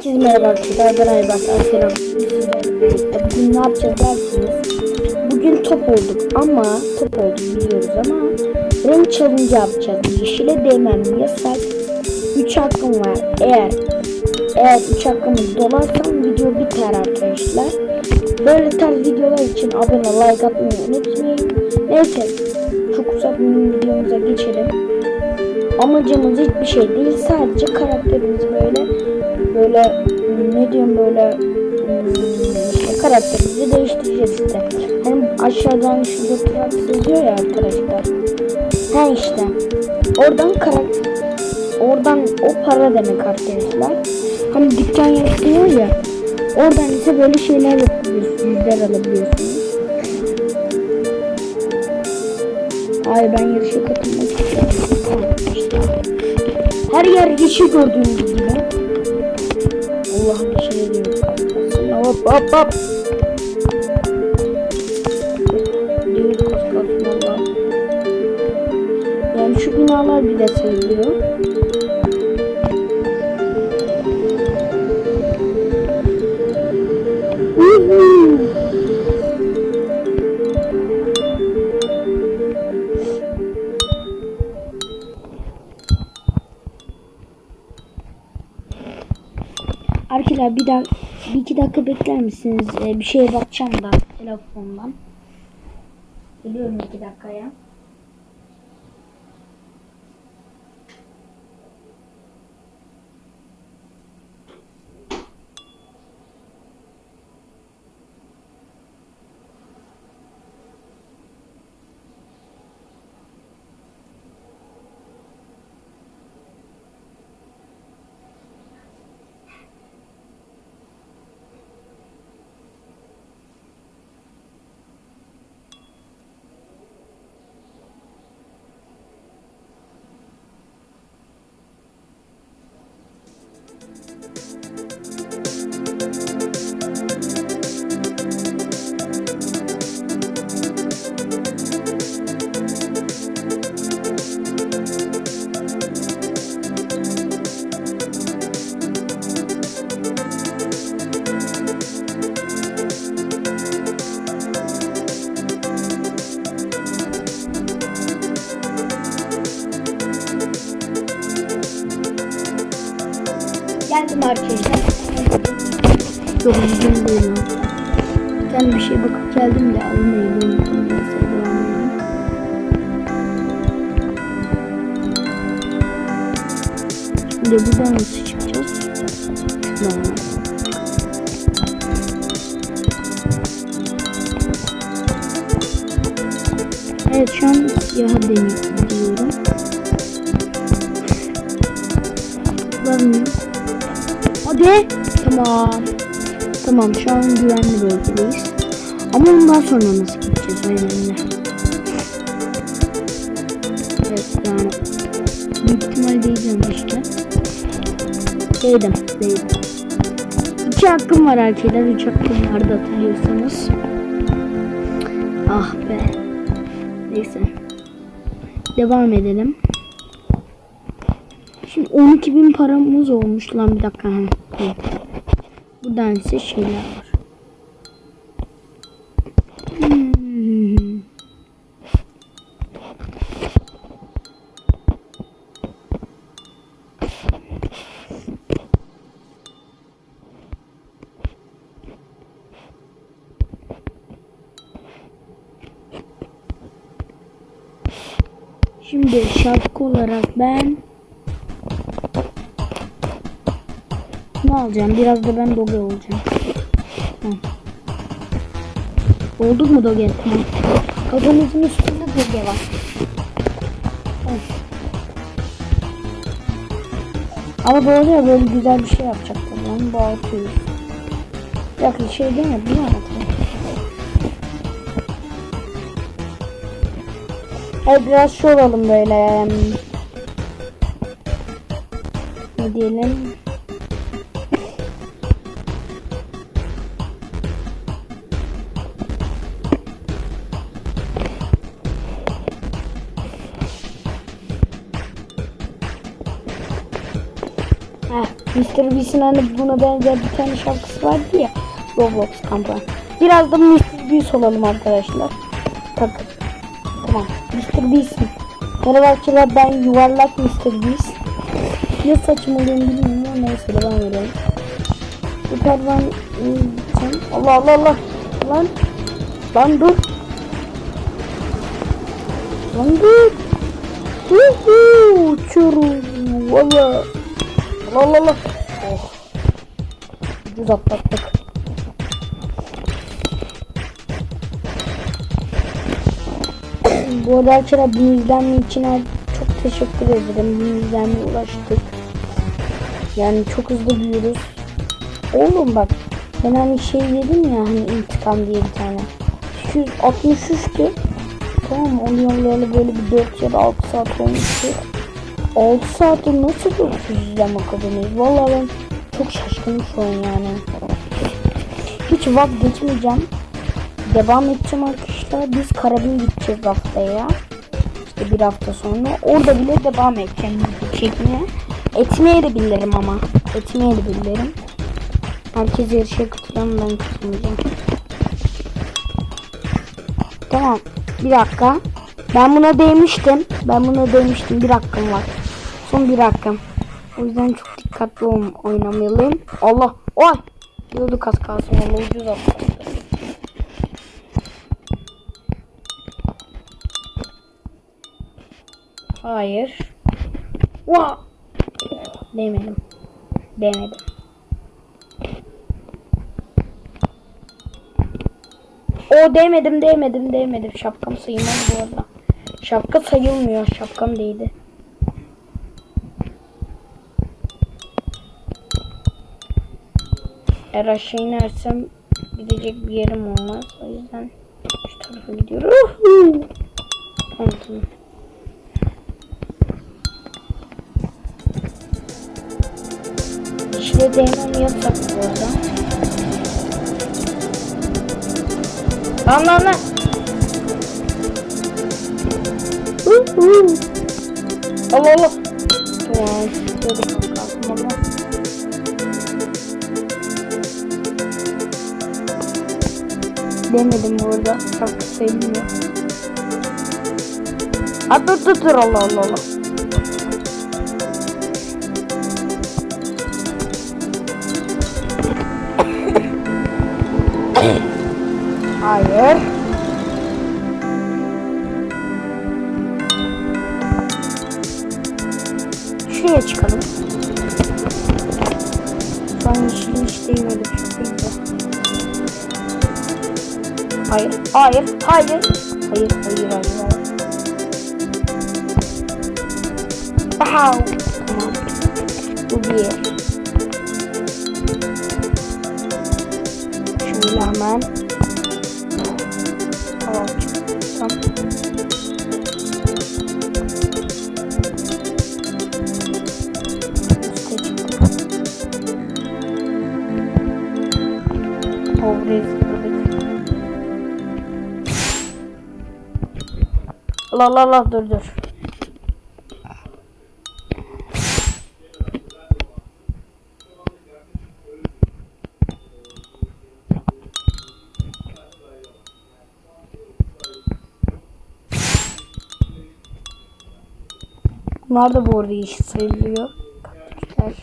Herkese merhaba arkadaşlar ben Aybars Selam Bugün ne yapacağız dersiniz? Bugün top olduk ama Top olduk biliyoruz ama Renk challenge yapacağız. Yeşile değmem yasak. 3 hakkım var. Eğer Eğer 3 hakkımı dolarsam video biter arkadaşlar. Böyle tarz videolar için abone like atmayı unutmayın. Neyse Çok uzatmayın videomuza geçelim Amacımız hiçbir şey değil sadece karakterimizi böyle böyle ne diyorum böyle işte karakterimizi değiştireceğiz işte. Hani aşağıdan şurada Trax diyor ya arkadaşlar. Ha işte. Oradan karakter oradan o para demek arkadaşlar. Hani dükkan yapıyor ya. Oradan ise böyle şeyler yapabiliyorsunuz. Yüzler alabiliyorsunuz. Hayır ben yarışa katılmak istiyorum. Her yer yeşil gördüğünüz gibi. Allah'ım bir şey diyor. Hop hop hop. Yani şu binalar bile sayılıyor. Arkadaşlar bir dakika bir iki dakika bekler misiniz? Ee, bir şeye bakacağım da telefondan. Geliyorum iki dakikaya. Geldim arkadaşlar. Yok bugün değil lan. Ben bir şey bakıp geldim de. Neyse devam edelim. Şimdi buradan nasıl çıkacağız? Tamam. Evet şu an siyaha deniyorum. Tamam. Tamam şu an güvenli bölgedeyiz. Ama ondan sonra nasıl gideceğiz önemli. Evet yani. Büyük ihtimal değeceğim işte. Değdim. Değdim. İki hakkım var arkadaşlar. Üç hakkım vardı hatırlıyorsanız. Ah be. Neyse. Devam edelim. Şimdi 12 bin paramız olmuş lan bir dakika. Buradan ise şeyler var. Şimdi şapka olarak ben ne alacağım? Biraz da ben doge olacağım. Hı. Olduk mu doge? Hı. Kafamızın üstünde doge var. Hı. Ama doğru ya böyle güzel bir şey yapacaktım. Onu bağırtıyoruz. Yok şey değil mi? Bir anlatayım. Evet biraz şu olalım böyle. Ne diyelim? Mr. Beast'in hani buna benzer bir tane şarkısı vardı ya. Roblox kampanya. Biraz da Mr. Beast olalım arkadaşlar. Bakın. Tamam. Mr. Beast'im. Merhaba ben yuvarlak Mr. Beast. Ne saçmalıyım bilmiyorum ama neyse devam edelim. Yukarıdan gideceğim. Allah Allah Allah. Lan. Lan dur. Lan dur. Uhu, uçuyorum. Valla. Allah Allah Allah. Ucuz atlattık. Bu arada arkadaşlar bin izlenme için çok teşekkür ederim. Bin izlenmeye ulaştık. Yani çok hızlı büyüyoruz. Oğlum bak ben hani şey dedim ya hani intikam diye bir tane. 263'tü. Tamam mı? Onu yollayalı böyle bir 4 ya da 6 saat olmuştu. 6 saatte nasıl 400 izlenme kazanıyoruz? Vallahi ben çok şaşkınım şu an yani. Hiç vazgeçmeyeceğim. Devam edeceğim arkadaşlar. Biz Karabin gideceğiz haftaya. İşte bir hafta sonra. Orada bile devam edeceğim çekmeye. Etmeye de bilirim ama. Etmeye de bilirim. Herkes yarışa katılan ben katılmayacağım. Tamam. Bir dakika. Ben buna değmiştim. Ben buna değmiştim. Bir hakkım var. Son bir hakkım. O yüzden çok dikkatli ol oynamalıyım. Allah. Oy. Yoldu kas kalsın. Valla ucuz atlattı. Hayır. Wow. Değmedim. Değmedim. O değmedim değmedim değmedim. Şapkam sayılmaz bu arada. Şapka sayılmıyor. Şapkam değdi. Eğer aşağı inersem gidecek bir yerim olmaz. O yüzden şu tarafa gidiyorum. Tamam. Dişle değmem yasak bu arada. Lan lan lan. Allah Allah. Tamam. Demedim burada. Şarkı sevmiyor. Ha dur dur dur Allah Allah Allah. Hayır. Şuraya çıkalım. An yeşilin hiç değmedi. Çok. Hayır, hayır, hayır. Hayır, hayır, hayır, hayır. Wow. Tamam. Bu bir. Şöyle hemen. Allah Allah Allah dur dur. Bunlar da bu arada yeşil sayılıyor. Kaktüsler.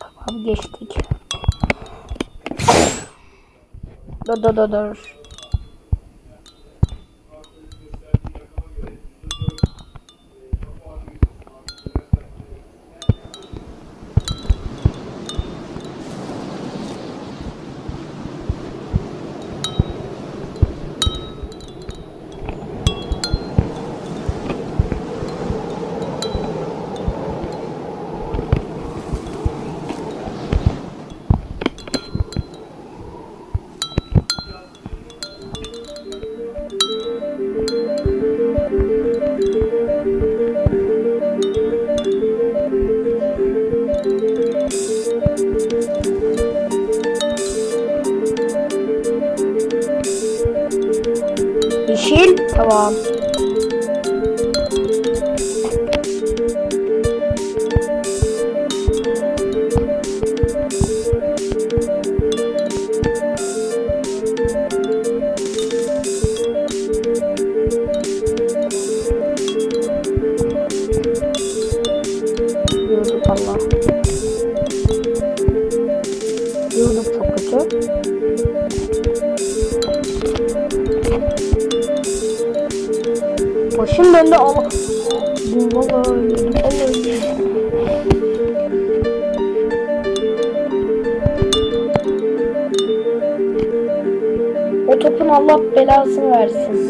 Tamam geçtik. Dur dur dur dur. Başım döndü ama. Vallahi öldüm. O topun Allah belasını versin.